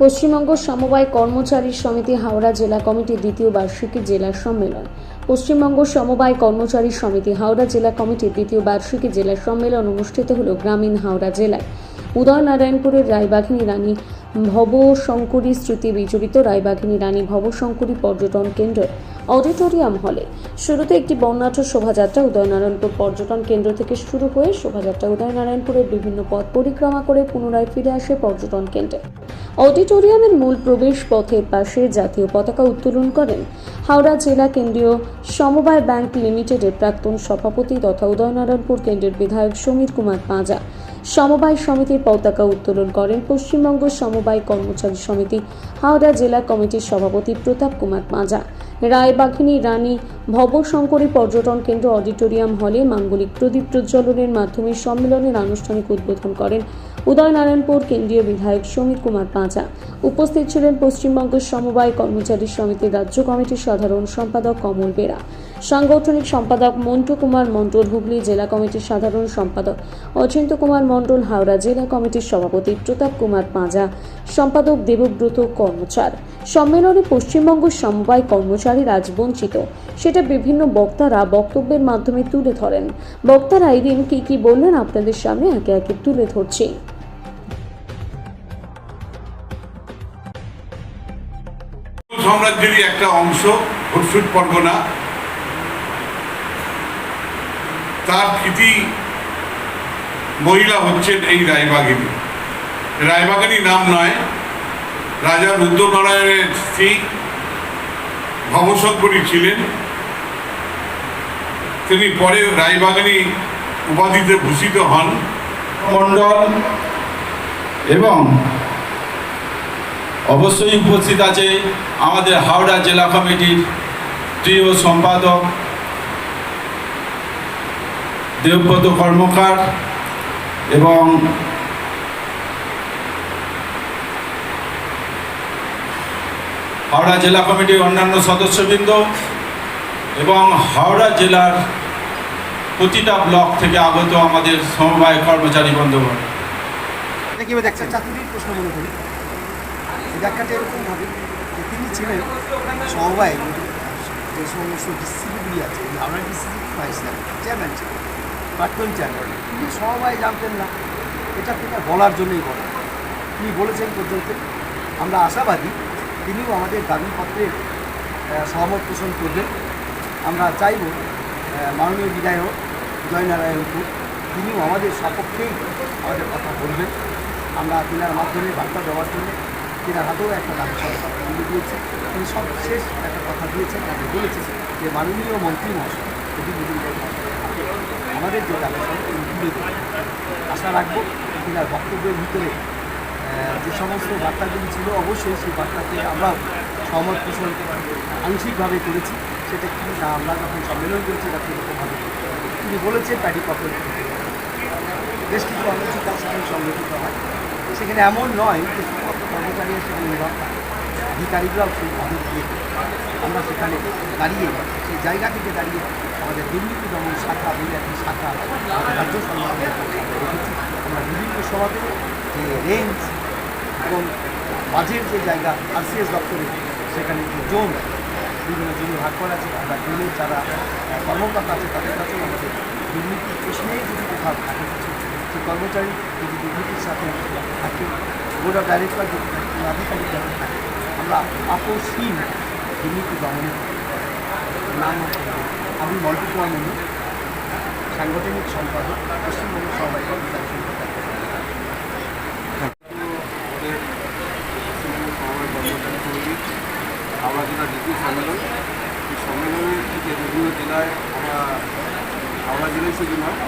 পশ্চিমবঙ্গ সমবায় কর্মচারী সমিতি হাওড়া জেলা কমিটির দ্বিতীয় বার্ষিকী জেলা সম্মেলন। পশ্চিমবঙ্গ সমবায় কর্মচারী সমিতি হাওড়া জেলা কমিটির দ্বিতীয় বার্ষিকী জেলা সম্মেলন অনুষ্ঠিত হল গ্রামীণ হাওড়া জেলায়। উদয়নারায়ণপুরের রায়বাঘিনী রানী ভবশঙ্করী স্মৃতি বিজড়িত রায়বাঘিনী রানী ভবশঙ্করী পর্যটন কেন্দ্র। অডিটোরিয়াম হলে। শুরুতে একটি বর্ণাঢ্য শোভাযাত্রা উদয়নারায়ণপুর পর্যটন কেন্দ্র থেকে শুরু হয়ে শোভাযাত্রা উদয়নারায়ণপুরের বিভিন্ন পথ পরিক্রমা করে পুনরায় ফিরে আসে পর্যটন কেন্দ্রে। অডিটোরিয়ামের মূল প্রবেশ পথের পাশে জাতীয় পতাকা উত্তোলন করেন হাওড়া জেলা কেন্দ্রীয় সমবায় ব্যাংক লিমিটেডের প্রাক্তন সভাপতি তথা উদয়নারায়ণপুর কেন্দ্রের বিধায়ক সমীর কুমার পাঁজা। সমবায় সমিতির পতাকা উত্তোলন করেন পশ্চিমবঙ্গ সমবায় কর্মচারী সমিতি হাওড়া জেলা কমিটির সভাপতি প্রতাপ কুমার পাঁজা। রায়বাঘিনী রানী ভবশঙ্করী পর্যটন কেন্দ্র অডিটোরিয়াম হলে মাঙ্গলিক প্রদীপ প্রজ্বলনের মাধ্যমে সম্মেলনের আনুষ্ঠানিক উদ্বোধন করেন উদয়নারায়ণপুর কেন্দ্রীয় বিধায়ক সমীর কুমার পাঁচা। উপস্থিত ছিলেন পশ্চিমবঙ্গ সমবায় কর্মচারী সমিতির রাজ্য কমিটির সাধারণ সম্পাদক কমল বেরা। সাংগঠনিক সম্পাদক মন্টু কুমার মণ্ডল হুগলি জেলা কমিটির সাধারণ সম্পাদক অচিন্ত কুমার মণ্ডল হাওড়া জেলা কমিটির সভাপতি প্রতাপ কুমার পাঁজা, সম্পাদক দেবব্রত কর্মচার। সম্মেলনে পশ্চিমবঙ্গ সমবায় কর্মচারী রাজ বঞ্চিত। সেটা বিভিন্ন বক্তারা বক্তব্যের মাধ্যমে তুলে ধরেন। বক্তারা এদিন কি কি বললেন আপনাদের সামনে একে একে তুলে ধরছি। সাম্রাজ্যেরই একটা অংশ হরসুট পরগনা। তার কৃতি মহিলা হচ্ছেন এই রায়বাগিনী। রায়বাগিনী নাম নয়, রাজা রুদ্রনারায়ণের স্ত্রী ভবশঙ্করী ছিলেন। তিনি পরে রায়বাগানী উপাধিতে ভূষিত হন। মণ্ডল এবং অবশ্যই উপস্থিত আছে আমাদের হাওড়া জেলা কমিটির প্রিয় সম্পাদক দেবব্রত কর্মকার এবং হাওড়া জেলা কমিটির অন্যান্য সদস্যবৃন্দ এবং হাওড়া জেলার প্রতিটা ব্লক থেকে আগত আমাদের সমবায় কর্মচারী বন্ধুগণ। এটা দেখছেন? প্রশ্ন মনে করি। এই ব্যাখ্যাটা এরকম ভাবে যে তিনি ছিলেন সমবায় যে সমস্ত ডিস্ট্রিক্টগুলি আছে হাওড়া ডিস্ট্রিক্ট ভাইস চেয়ারম্যান ছিলেন প্রাক্তন চেয়ারম্যান তিনি সবাই জানতেন না। এটা তিনি বলার জন্যই বলেন তিনি বলেছেন পর্যন্ত, আমরা আশাবাদী, তিনিও আমাদের দাবিপত্রের সহমত পোষণ করবেন। আমরা চাইব মাননীয় বিধায়ক জয়নারায়ণপুর তিনিও আমাদের সপক্ষেই আমাদের কথা বলবেন। আমরা তিনার মাধ্যমে বার্তা দেওয়ার জন্য তিনার হাতেও একটা দাবি তুলে দিয়েছে। তিনি সবশেষ একটা কথা দিয়েছেন, তাকে বলেছেন যে মাননীয় মন্ত্রী মহাশয়। আমাদের যে দাবি সেটা তিনি তুলে দেবেন আশা রাখব তিনার বক্তব্যের ভিতরে যে সমস্ত বার্তাগুলি ছিল, অবশ্যই সেই বার্তাতে আমরা সহমত পোষণ আংশিকভাবে করেছি। সেটা কি না, আমরা যখন সম্মেলন করেছি তাতে এরকমভাবে তিনি বলেছেন প্যাডি কপের বেশ কিছু আলোচিত সেখানে সংগঠিত হয়। সেখানে এমন নয় যে শুধুমাত্র কর্মচারী সেখানে নির্ভর থাকে অধিকারীরাও সেই অনেক দিয়ে আমরা সেখানে দাঁড়িয়ে সেই জায়গা থেকে দাঁড়িয়ে আমাদের দুর্নীতি দমন শাখা বলে একটি শাখা, রাজ্য সরকারের রেখেছি আমরা বিভিন্ন সভাতে যে রেঞ্জ এবং মাঝের যে জায়গা আরসিএস দপ্তরে, সেখানে যে জোন, বিভিন্ন জমি ভাগ করা আছে, আমরা জোনের যারা কর্মকর্তা আছে, তাদের কাছেও আমাদের দুর্নীতি প্রশ্নে যদি কোথাও থাকে যে কর্মচারী যদি দুর্নীতির সাথে থাকে বোর্ড অফ ডাইরেক্টর যদি আধিকারিক যারা থাকে, আমরা আপসহীন দুর্নীতি দমনের নাম আমি মল্টি কুমার মন্ডল সাংগঠনিক সম্পাদক, পশ্চিমবঙ্গ সবাই হাওড়া জেলার দ্বিতীয় সম্মেলন। এই সম্মেলনে থেকে বিভিন্ন জেলায় আমরা হাওড়া জেলায় শুধু নয়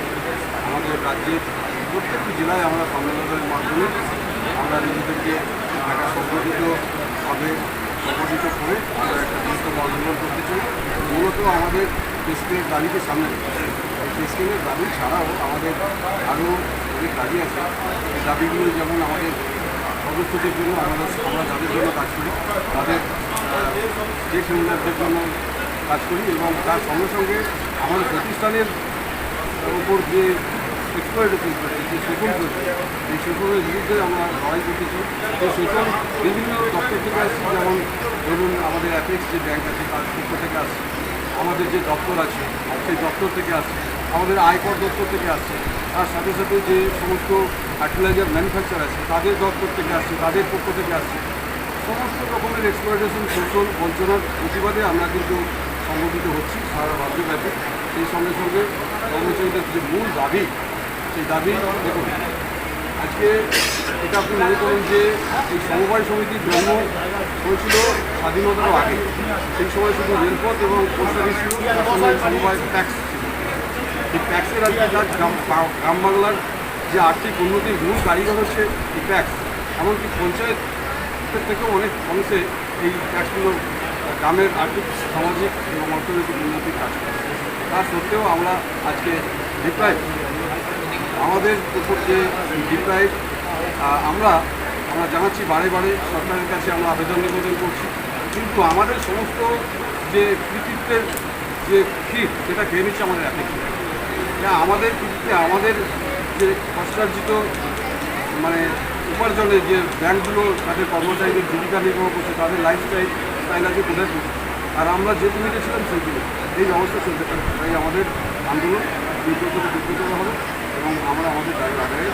আমাদের রাজ্যের প্রত্যেকটি জেলায় আমরা সম্মেলনের মাধ্যমে আমরা নিজেদেরকে একটা সংগঠিতভাবে সংগঠিত করে আমরা একটা বৃহত্তম আন্দোলন করতে চাই মূলত আমাদের প্রেসক্রিনের দাবিকে সামনে। এই দাবি ছাড়াও আমাদের আরও অনেক দাবি আছে এই দাবিগুলো যেমন আমাদের সদস্যদের জন্য আমাদের আমরা যাদের জন্য কাজ করি, তাদের যে সেমিনারদের জন্য কাজ করি এবং তার সঙ্গে সঙ্গে আমাদের প্রতিষ্ঠানের উপর যে করছে যে শোষণ এই শোষণের বিরুদ্ধে আমরা লড়াই করতে চাই এই শোষণ বিভিন্ন দপ্তর থেকে আসছে যেমন ধরুন আমাদের অ্যাপেক্স যে ব্যাংক আছে তার পক্ষ থেকে আসছে আমাদের যে দপ্তর আছে সেই দপ্তর থেকে আসছে আমাদের আয়কর দপ্তর থেকে আসছে তার সাথে সাথে যে সমস্ত ফার্টিলাইজার ম্যানুফ্যাকচার আছে তাদের দপ্তর থেকে আসছে তাদের পক্ষ থেকে আসছে সমস্ত রকমের এক্সপ্লয়টেশন শোষণ বঞ্চনার প্রতিবাদে আমরা কিন্তু সংগঠিত হচ্ছি সারা রাজ্যব্যাপী সেই সঙ্গে সঙ্গে কর্মচারীদের যে মূল দাবি সেই দাবি। দেখুন, আজকে এটা আপনি মনে করুন যে এই সমবায় সমিতির জন্ম হয়েছিল স্বাধীনতার আগে। সেই সময় শুধু রেলপথ এবং পোস্ট অফিস ছিল সমবায় ট্যাক্স এই ট্যাক্সের আজকে যার গ্রাম বাংলার যে আর্থিক উন্নতির মূল কারিগর হচ্ছে এই ট্যাক্স এমনকি পঞ্চায়েত থেকেও অনেক অংশে এই ট্যাক্সগুলো গ্রামের আর্থিক, সামাজিক এবং অর্থনৈতিক উন্নতির কাজ করে। তা সত্ত্বেও আমরা আজকে ডিপ্রাইভ আমাদের উপর যে ডিপ্রাইভ আমরা আমরা জানাচ্ছি বারে বারে সরকারের কাছে আমরা আবেদন নিবেদন করছি। কিন্তু আমাদের সমস্ত যে কৃতিত্বের যে ফিট সেটা খেয়ে নিচ্ছে আমাদের অ্যাপ্লিকেশন। আমাদের কৃতিত্বে, আমাদের যে কষ্টার্জিত মানে উপার্জনে যে ব্যাংকগুলো, তাদের কর্মচারীদের জীবিকা নির্বাহ করছে, তাদের লাইফস্টাইল স্টাইল আছে কোথায় আর আমরা যে ভূমিকা ছিলাম সেই দিকে এই অবস্থা চলতে পারে তাই আমাদের আন্দোলন বিব্রত হবে। এবং আমরা আমাদের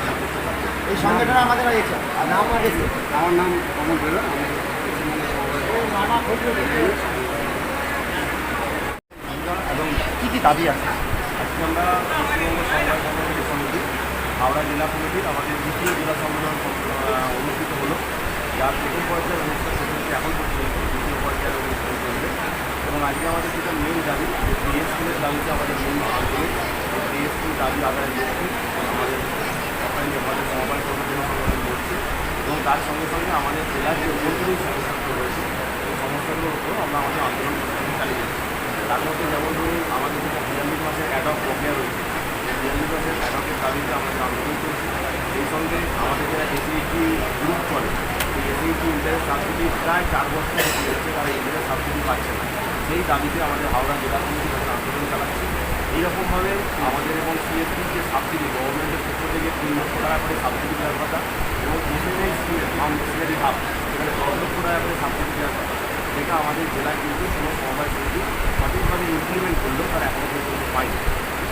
সন্তুষ্ট থাকব এই সংগঠনে আমাদের হয়েছে আর নাম হয়েছে আমার নাম কমল বেরা আমি এবং কী কী দাবি আছে? আজকে আমরা পশ্চিমবঙ্গ সমবায় কর্মচারী সমিতি হাওড়া জেলা কমিটির আমাদের দ্বিতীয় জেলা সম্মেলন অনুষ্ঠিত হলো। যার প্রথম পর্যায়ের অনুষ্ঠান হচ্ছে এখন পর্যন্ত দ্বিতীয় পর্যায়ের অনুষ্ঠান চলবে। এবং আজকে আমাদের যেটা মেন দাবি যে স্কুলের দাবিতে আমাদের মেন স্কুল দাবি আদায়ের লক্ষ্যে আমাদের সরকারি আমাদের সমবায় সংগঠন করছে এবং তার সঙ্গে সঙ্গে আমাদের জেলার যে অভ্যন্তরীণ সমস্যাগুলো রয়েছে, এই সমস্যাগুলোর উপর আমরা আমাদের আন্দোলন চালিয়ে তার মধ্যে যেমন ধরুন, আমাদের যেটা বিয়াল্লিশ মাসের অ্যাডক প্রক্রিয়া রয়েছে বিয়াল্লিশ মাসের অ্যাডকের দাবিতে আমাদের আন্দোলন চলছে এই সঙ্গে আমাদের যারা এসিএইচি গ্রুপ চলে, সেই এসিএইচি ইন্টারেস্ট সাবসিডি প্রায় চার বছর হতে যাচ্ছে তারা ইন্টারেস্ট সাবসিডি পাচ্ছে না। সেই দাবিতে আমাদের হাওড়া জেলা কমিটি আন্দোলন চালাচ্ছে এইরকমভাবে আমাদের এবং সিএসপির যে সাবসিডি গভর্নমেন্টের পক্ষ থেকে তিন লক্ষ টাকা করে সাবসিডি দেওয়ার কথা এবং এসএনআই স্কিমের ফার্ম হাব সেখানে দশ লক্ষ টাকা করে সাবসিডি দেওয়ার কথা। সেটা আমাদের জেলায় কিন্তু কোনো সমবায় সমিতি সঠিকভাবে ইমপ্লিমেন্ট করলেও তারা এখনও পর্যন্ত পায়নি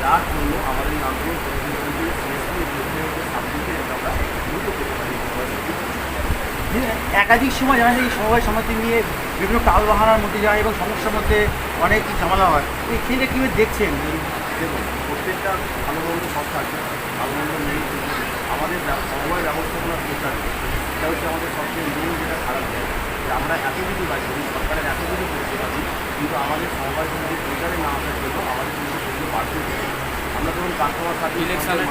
যার জন্য আমাদের প্রতিনিধি সিএসপি এসএনআই সাবসিডি আমরা দ্রুত পেতে পারি। একাধিক সময় জানা যায় এই সমবায় সমিতি নিয়ে বিভিন্ন টাল বাহানার মধ্যে যায় এবং সমস্যার মধ্যে অনেক ঝামেলা হয়। এই সেটা কীভাবে দেখছেন? দেখুন, প্রত্যেকটা ভালো মন্দ সব থাকে, ভালো মন্দ নেই। আমাদের সমবায় ব্যবস্থাপনা প্রচার, এটা হচ্ছে আমাদের সবচেয়ে মেন যেটা খারাপ জায়গা যে আমরা এত কিছু করি সরকারের এত কিছু করতে কিন্তু আমাদের সমবায় সমিতির প্রচারে না আসার জন্য আমাদের কিন্তু বাড়তে আমরা ধরুন কাস্টমার সার্ভিস ইলেকশনের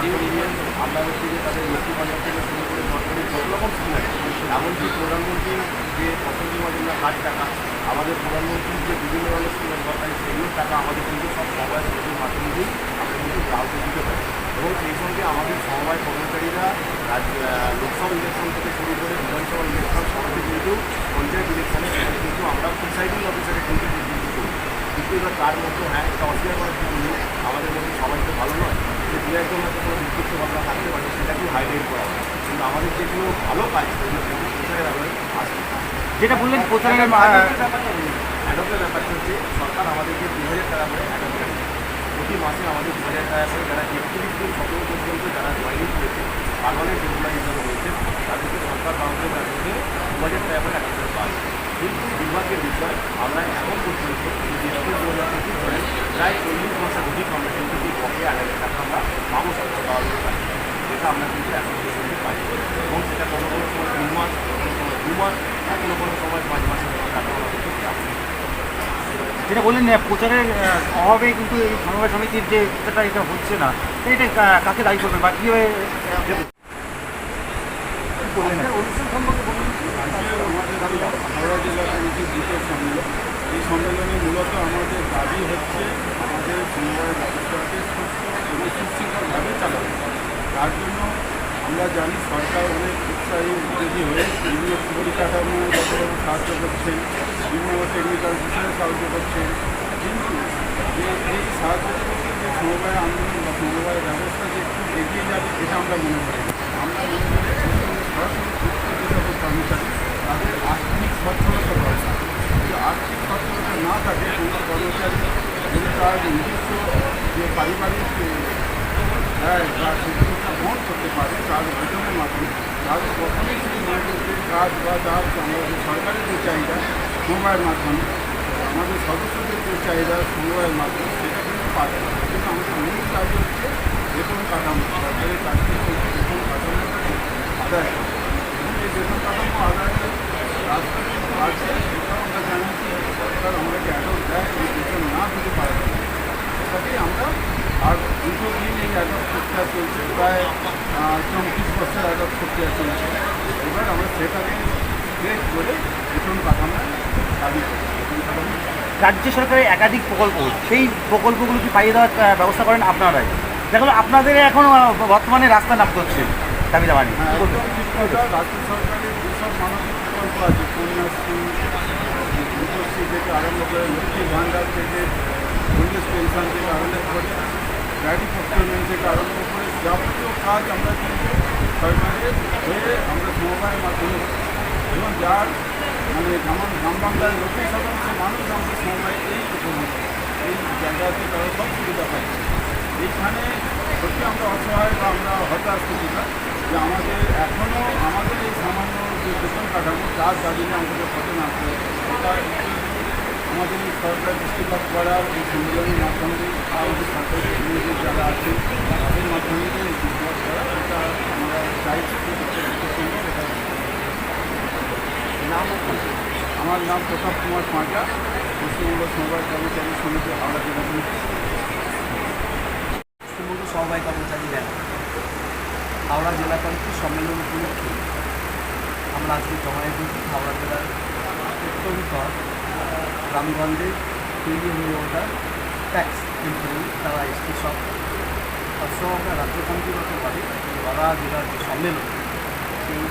আমরা হচ্ছে যে তাদের লক্ষ্মী ভাণ্ডার থেকে শুরু করে সরকারি যত রকম স্কিম আছে। এমনকি প্রধানমন্ত্রীর যে ফসল বীমা যোজনা কাজ টাকা আমাদের প্রধানমন্ত্রীর যে বিভিন্ন ধরনের স্কিমের সরকারি সেগুলোর টাকা আমাদের কিন্তু সব সমবায় সমিতির মাধ্যমে দিয়েই আমরা কিন্তু গ্রাহককে দিতে পারি। এবং সেই সঙ্গে আমাদের সমবায় কর্মচারীরা লোকসভা ইলেকশন থেকে শুরু করে বিধানসভা ইলেকশন সমাজে কিন্তু পঞ্চায়েত ইলেকশনে কিন্তু আমরা প্রিসাইডিং অফিসারের কিন্তু কিন্তু এবার তার মধ্যে হ্যাঁ একটা অস্বীকার করার কিছু নেই। আমাদের মধ্যে সবাই তো ভালো নয়। যে দু একজন হয়তো কোনো বিক্ষিপ্ত ভাবনা থাকতে পারে সেটাকেও হাইলাইট করা হয়। কিন্তু আমাদের যেগুলো ভালো কাজ সেগুলো কিন্তু প্রচারের আসে যেটা বললেন প্রচারের অ্যাডপের ব্যাপারটা হচ্ছে সরকার আমাদেরকে দু হাজার টাকা করে অ্যাডপ্ট প্রতি মাসে আমাদের দু হাজার টাকা করে যারা একত্রিশ দিন সতেরো পর্যন্ত যারা জয়েনিং করেছে পারমানেন্ট এমপ্লয় হিসাবে রয়েছে তাদেরকে সরকার বাউন্ডের কাছে দু হাজার টাকা করে অ্যাডপ্ট করে পাওয়া। কিন্তু দুর্ভাগ্যের বিষয় আমরা এখন পর্যন্ত দু প্রায় চল্লিশ মাসের অধিক আমরা কিন্তু এই আড়াই টাকা আমরা পাবো সরকার পাওয়া যেতে পারি। যেটা আমরা কিন্তু এখন পর্যন্ত পাই এবং সেটা কোনো কোনো সময় তিন মাস কোনো সময় দু মাস কোনো কোনো সময় পাঁচ মাসের টাকা আমরা কিন্তু। যেটা বললেন প্রচারের অভাবে কিন্তু এই সমবায় সমিতির যে এটা এটা হচ্ছে না। এটা কাকে দায়ী করবে বা কীভাবে হাওড়া জেলা কমিটির দ্বিতীয় সম্মেলন এই সম্মেলনে মূলত আমাদের দাবি হচ্ছে আমাদের সমবায় ব্যবস্থাকে সুস্থ এবং সুশৃঙ্খলভাবে চালানো তার জন্য আমরা জানি সরকার অনেক উৎসাহী উদ্যোগী হয়ে বিভিন্ন পরিকাঠামোগত সাহায্য করছেন বিভিন্ন টেকনিক্যাল বিষয়ে সাহায্য করছেন কিন্তু যে এই সাহায্য যে সমবায় আন্দোলন বা সমবায় ব্যবস্থা যে একটু এগিয়ে যাবে এটা আমরা মনে করি না। আমরা মনে করি এর সঙ্গে সরাসরি যুক্ত যে সকল কর্মচারী তাদের আর্থিক সচ্ছলতা দরকার যদি আর্থিক সচ্ছলতা না থাকে কোনো কর্মচারী যদি তার নিজস্ব যে পারিবারিক এ, ব্যয় বা সেগুলোটা বহন করতে পারে তার বেতনের মাধ্যমে তাহলে কখনোই সেই মানুষের কাজ বা তার আমাদের সরকারের যে চাহিদা সমবায়ের মাধ্যমে আমাদের সদস্যদের যে চাহিদা সমবায়ের মাধ্যমে সেটা কিন্তু পাবে না কিন্তু আমাদের মূল কাজ হচ্ছে বেতন কাঠামো সরকারের চাকরি হচ্ছে বেতন কাঠামোটাকে আদায় করা। এবং এই বেতন কাঠামো আদায়ের রাস্তা কিন্তু আছে সেটাও আমরা জানি যে সরকার আমাদেরকে অ্যাডপ্ট দেয় এই বেতন না দিতে পারে সেটাকেই আমরা আর দীর্ঘদিন এই অ্যাডপ্ট প্রক্রিয়া চলছে প্রায় চৌত্রিশ বছর অ্যাডপ্ট প্রক্রিয়া চলছে এবার আমরা সেটাকে ব্রেক করে বেতন কাঠামো দাবি রাজ্য সরকারের একাধিক প্রকল্প সেই প্রকল্পগুলো কি পাইয়ে দেওয়ার ব্যবস্থা করেন আপনারাই? দেখুন আপনাদের এখন বর্তমানে রাস্তা নামতে করছে দাবি দাবা নিয়ে রাজ্য সরকারের যেসব মানবিক প্রকল্প আছে কন্যাশ্রী রূপশ্রী থেকে আরম্ভ করে লক্ষ্মী ভাণ্ডার থেকে পুলিশ পেনশন থেকে আরম্ভ করে গাড়ি প্রক্রিয়মেন্ট থেকে আরম্ভ করে যাবতীয় কাজ আমরা কিন্তু সরকারের হয়ে আমরা সমবায়ের মাধ্যমে এবং যার মানে গ্রাম গ্রাম বাংলার নব্বই শতাংশ মানুষ আমরা সমবায় এই এই জায়গাতে তারা সব সুবিধা পাচ্ছে এইখানে সত্যি আমরা অসহায় বা আমরা হতাশ কিছুটা যে আমাদের এখনও আমাদের এই সামান্য যে বেতন কাঠামো তার দাবি আমাদের কত না আমাদের সরকার দৃষ্টিপাত করার এই সম্মেলনের মাধ্যমে আমাদের সরকারি যারা আছে তাদের মাধ্যমে যে দৃষ্টিপাত করা এটা আমরা চাইছি যে এটা যত সম্ভব এটা নাম আপনার? আমার নাম প্রতাপ কুমার পাঁচা পশ্চিমবঙ্গ সমবায় কর্মচারী সমিতি হাওড়া পশ্চিমবঙ্গ সমবায় কর্মচারী র্যালি হাওড়া জেলা কমিটির সম্মেলন উপলক্ষে আমরা আজকে জমায়েত হয়েছি হাওড়া জেলার প্রত্যন্তর গ্রামগঞ্জে তৈরি হয়ে ওঠা ট্যাক্স এমপ্লয়ি তারা এসটি সব সবসময় আমরা রাজ্য কমিটিগতভাবে হাওড়া জেলার যে সম্মেলন, সেই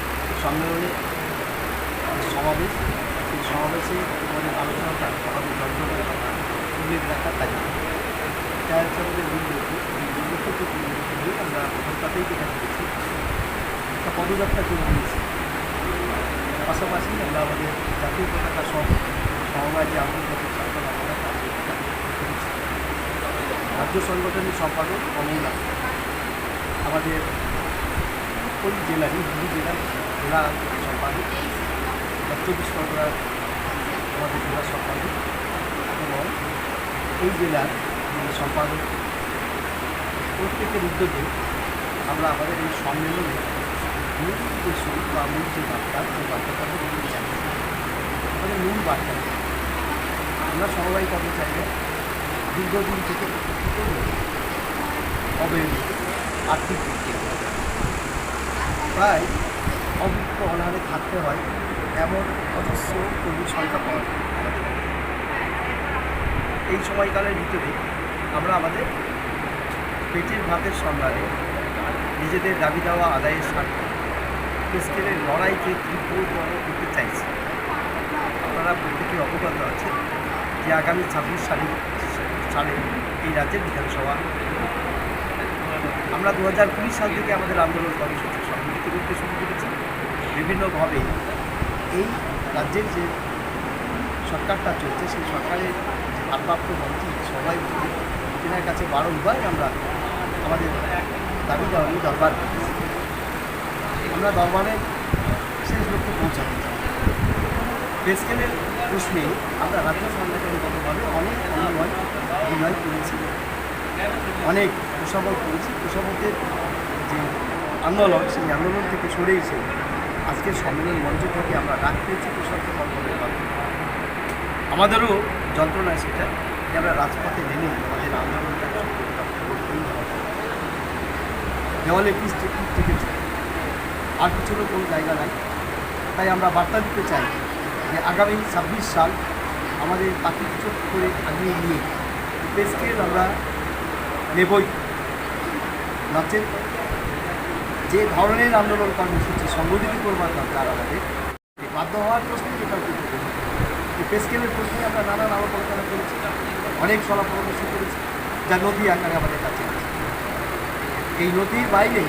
সম্মেলনে সমাবেশ সেই সমাবেশে আমাদের আলোচনাটা আমাদের যন্ত্রণার কথা উল্লেখ রাখার কাজে এটা হচ্ছে আমাদের মূল আমরা কলকাতাতেই যেটা করেছি, একটা পদযাত্রা করে নিয়েছি পাশাপাশি আমরা আমাদের জাতীয় পতাকা সহ যে আন্তর্জাতিক সরকার আমরা রাজ্য সংগঠনের সম্পাদক অমৌলা আমাদের ওই জেলারই হুগলি জেলার জেলা সম্পাদক। চব্বিশ পরগনার আমাদের জেলা সম্পাদক এবং এই জেলার সম্পাদক, প্রত্যেকের উদ্যোগে আমরা আমাদের এই সম্মেলনে মূল উদ্দেশ্য বা মূল যে বার্তা সেই বার্তাটা আমাদের মূল বার্তা? আমরা সমবায় কর্মচারীরা দীর্ঘদিন থেকে অবহেলিত আর্থিক দিক প্রায় অবৃত্ত অনাহারে থাকতে হয় এমন অজস্র কর্মী সংখ্যা পাওয়া যায়। এই সময়কালের ভিতরে আমরা আমাদের পেটের ভাতের সন্ধানে নিজেদের দাবি দেওয়া আদায়ের স্বার্থে স্কেলের লড়াইকে তীব্রতর করতে চাইছি। আপনারা প্রত্যেকে অবগত আছে যে আগামী ছাব্বিশ সালে সালে এই রাজ্যের বিধানসভা। আমরা দু হাজার কুড়ি সাল থেকে আমাদের আন্দোলন কর্মসূচি সংগঠিত করতে শুরু করেছি। বিভিন্নভাবে এই রাজ্যের যে সরকারটা চলছে, সেই সরকারের যে ভারপ্রাপ্ত মন্ত্রী, সবাই তেনার কাছে বারংবার আমরা আমাদের দাবি নিয়ে দরবার আমরা দরবারে শেষ লক্ষ্যে পৌঁছাতে চাই। প্রেসকেলের প্রশ্নে আমরা রাজ্য সংগঠনগতভাবে অনেক অন্যয় অভিনয় করেছি। অনেক তোষামত করেছি। তোষামতের যে আন্দোলন, সেই আন্দোলন থেকে সরে এসে আজকের সম্মেলন মঞ্চ থেকে আমরা ডাক পেয়েছি মাধ্যমে। আমাদেরও যন্ত্রণা সেটা যে আমরা রাজপথে নেমে আমাদের আন্দোলনটা দেওয়ালে পিস থেকে আর পিছনে কোনো জায়গা নাই। তাই আমরা বার্তা দিতে চাই যে আগামী ছাব্বিশ সাল আমাদের পাখি চোখ করে আগিয়ে নিয়ে প্রেসকেল আমরা নেবই। নচেত যে ধরনের আন্দোলন কর্মসূচি সংগঠিত করবার দরকার আমাদের বাধ্য হওয়ার প্রশ্নে এই প্রেসকেলের প্রশ্নে আমরা নানান আলোচনা করেছি, অনেক সলা পরামর্শ করেছি, যা নদী আকারে আমাদের কাছে আছে। এই নদীর বাইরে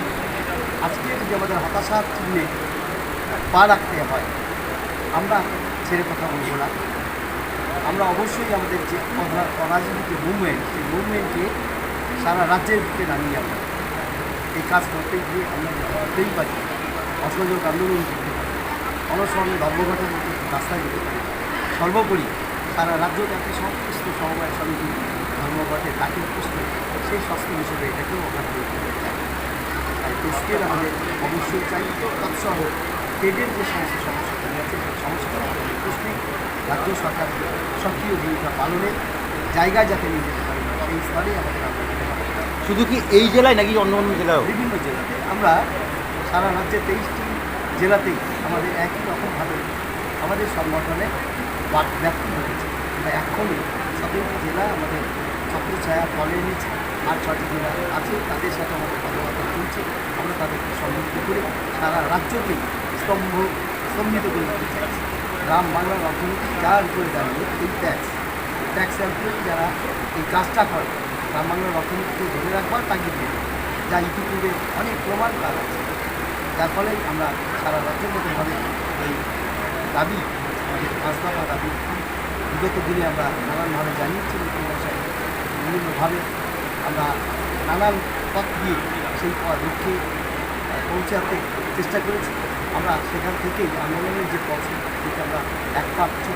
আজকে যদি আমাদের হতাশার চিহ্নে পা রাখতে হয়, আমরা ছেড়ে কথা বলব না। আমরা অবশ্যই আমাদের যে অরা- অরাজনীতি মুভমেন্ট সেই মুভমেন্টকে সারা রাজ্যের বুকে নামিয়ে আমরা এই কাজ করতে গিয়ে আমরা করতেই পারি। অসহযোগ আন্দোলন করতে পারি। অনশন, ধর্মঘটের মতো রাস্তায় যেতে পারি। সর্বোপরি সারা রাজ্যব্যাপী সমস্ত সমবায় সমিতি, ধর্মঘটে তাকে প্রস্তুত সেই স্বাস্থ্য হিসেবে এটাকেও তৈরি করতে চাই তাই স্কেল আমাদের অবশ্যই চাই তৎসহ ট্রেডের যে সমস্ত সমস্যাগুলি আছে সেই সমস্যাটা উপস্থিত রাজ্য সরকার সক্রিয় ভূমিকা পালনে জায়গায় যাতে নিয়ে যেতে পারি, সেই স্তরেই আমাদের শুধু কি এই জেলায় নাকি অন্য অন্য জেলায়ও? বিভিন্ন জেলাতে। আমরা সারা রাজ্যে তেইশটি জেলাতেই আমাদের একই রকমভাবে আমাদের সংগঠনে ব্যাপ্তি ঘটেছে আমরা এখনই সতেরোটি জেলা আমাদের ফলে নিচ্ছে আর ছটি জেলা আছে, তাদের সাথে আমাদের কথাবার্তা চলছে। আমরা তাদেরকে সম্মিলিত করে সারা রাজ্যকে স্তম্ভ, স্তম্ভিত করে দিতে চাইছি। গ্রাম বাংলার অর্থনীতি যার উপরে দাঁড়িয়ে এই ট্যাক্স ট্যাক্স এমপ্লয়ি যারা এই কাজটা করে বাংলার অর্থনীতিকে ধরে রাখবার তাগিদ দেবে যা ইতিপূর্বে অনেক প্রমাণ কাজ আছে যার ফলে আমরা সারা রাজ্যের মতোভাবে এই দাবি, আমাদের পাঁচ দাবি বিগত দিনে আমরা নানানভাবে জানিয়েছি মুখ্যমন্ত্রী বিভিন্নভাবে আমরা নানান পথ দিয়ে সেই পথ লক্ষ্যে পৌঁছাতে চেষ্টা করেছি। আমরা সেখান থেকেই আন্দোলনের যে পথ, সেটা আমরা এক পা পিছু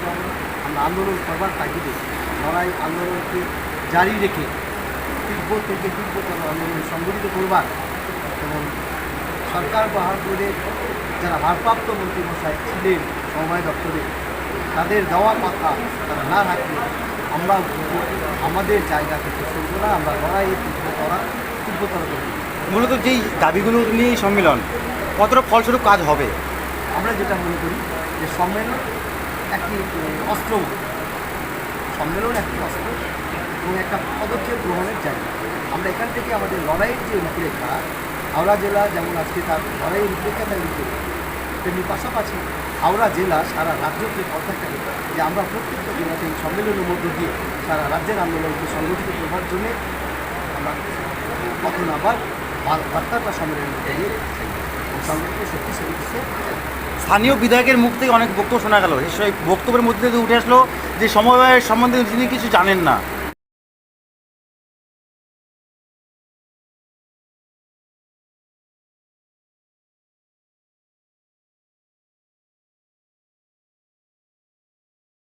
আমরা আন্দোলন করবার তাগিদে লড়াই আন্দোলনকে জারি রেখে তীব্র থেকে তীব্রতর আন্দোলন সংগঠিত করবার এবং সরকার বাহাদুরের যারা ভারপ্রাপ্ত মন্ত্রী মশাই ছিলেন সমবায় দপ্তরে তাদের দেওয়া কথা তারা না রাখলে আমরা আমাদের জায়গা থেকে সরব না আমরা লড়াইয়ের তীব্র করা তীব্রতর করব। মূলত যেই দাবিগুলো নিয়ে সম্মেলন কতটা ফলস্বরূপ কাজ হবে? আমরা যেটা মনে করি যে সম্মেলন একটি অস্ত্র। সম্মেলন একটি অস্ত্র। এবং একটা পদক্ষেপ গ্রহণের জায়গা। আমরা এখান থেকে আমাদের লড়াইয়ের যে রূপরেখা, হাওড়া জেলা যেমন আজকে তার লড়াইয়ের রূপরেখা তৈরি করে তেমনি পাশাপাশি হাওড়া জেলা সারা রাজ্যকে কথা করে যে আমরা প্রত্যেকটা জেলাতে এই সম্মেলনের মধ্য দিয়ে সারা রাজ্যের আন্দোলনকে সংগঠিত করবার জন্য আমরা কখন আবার বার্তাটা সম্মেলনের মধ্যে দিয়ে সংগঠনকে শক্তিশালী করতে স্থানীয় বিধায়কের মুখ থেকে অনেক বক্তব্য শোনা গেল। সেই বক্তব্যের মধ্যে উঠে আসলো যে সমবায়ের সম্বন্ধে তিনি কিছু জানেন না।